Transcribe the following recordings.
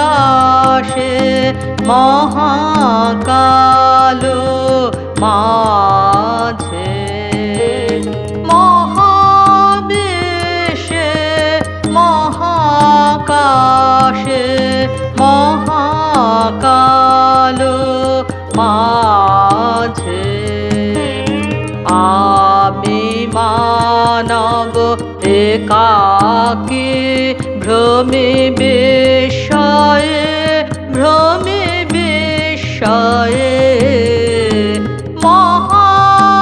আকাশে মহাকাল মা একাকে ভ্রমে বিষয়ে ভ্রমে বিষয়ে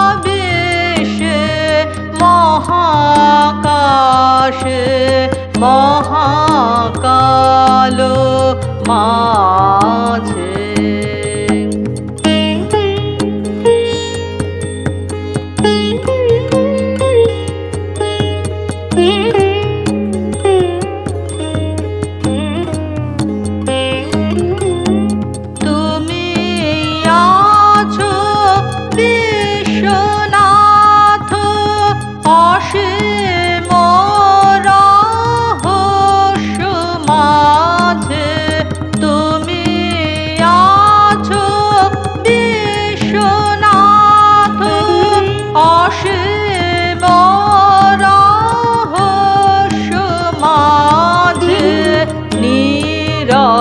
মহাবেশে মহাকাশে মহাকাল মাঝে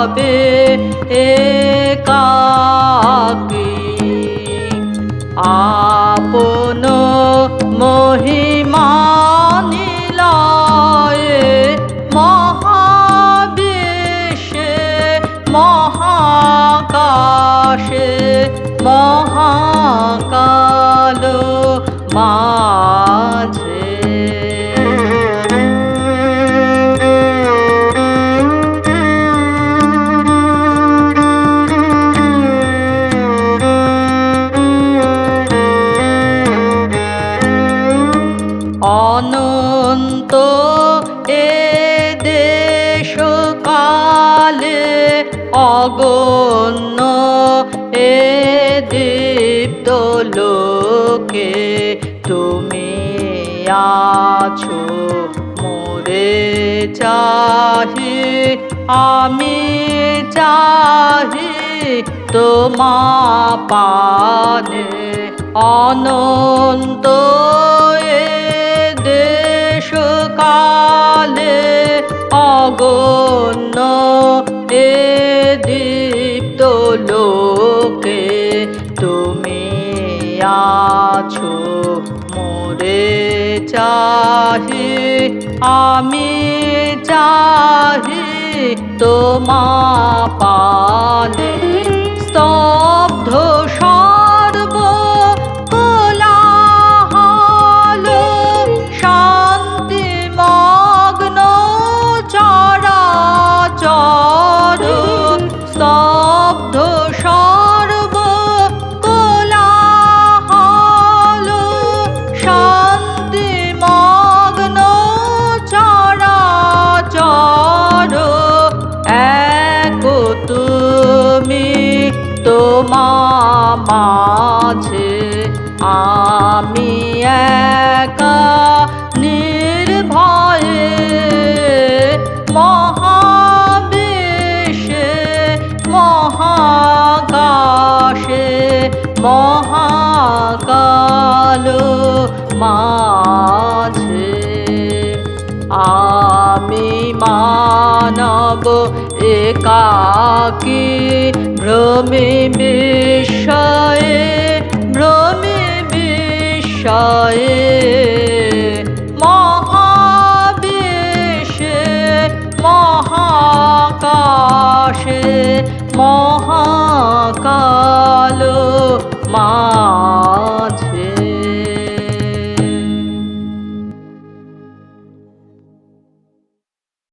নীরবে একাকী আপন ん অগণ্য এ দীপ্ত লোকে তুমি আছো মোরে চাহি আমি চাহি তোমা পানে। অনন্ত তুমি আছো মোরে চাহি, আমি চাহি তোমা পানে। স্তব্ধ সর্ব কোলাহল শান্তি মগ্ন চরাচর। স্তব্ধ মাঝে আমি মানব একাকী ভ্রমে বিষয়ে ভ্রমে বিষয়ে মহাবেশে মহাকাশে মহাকাল মা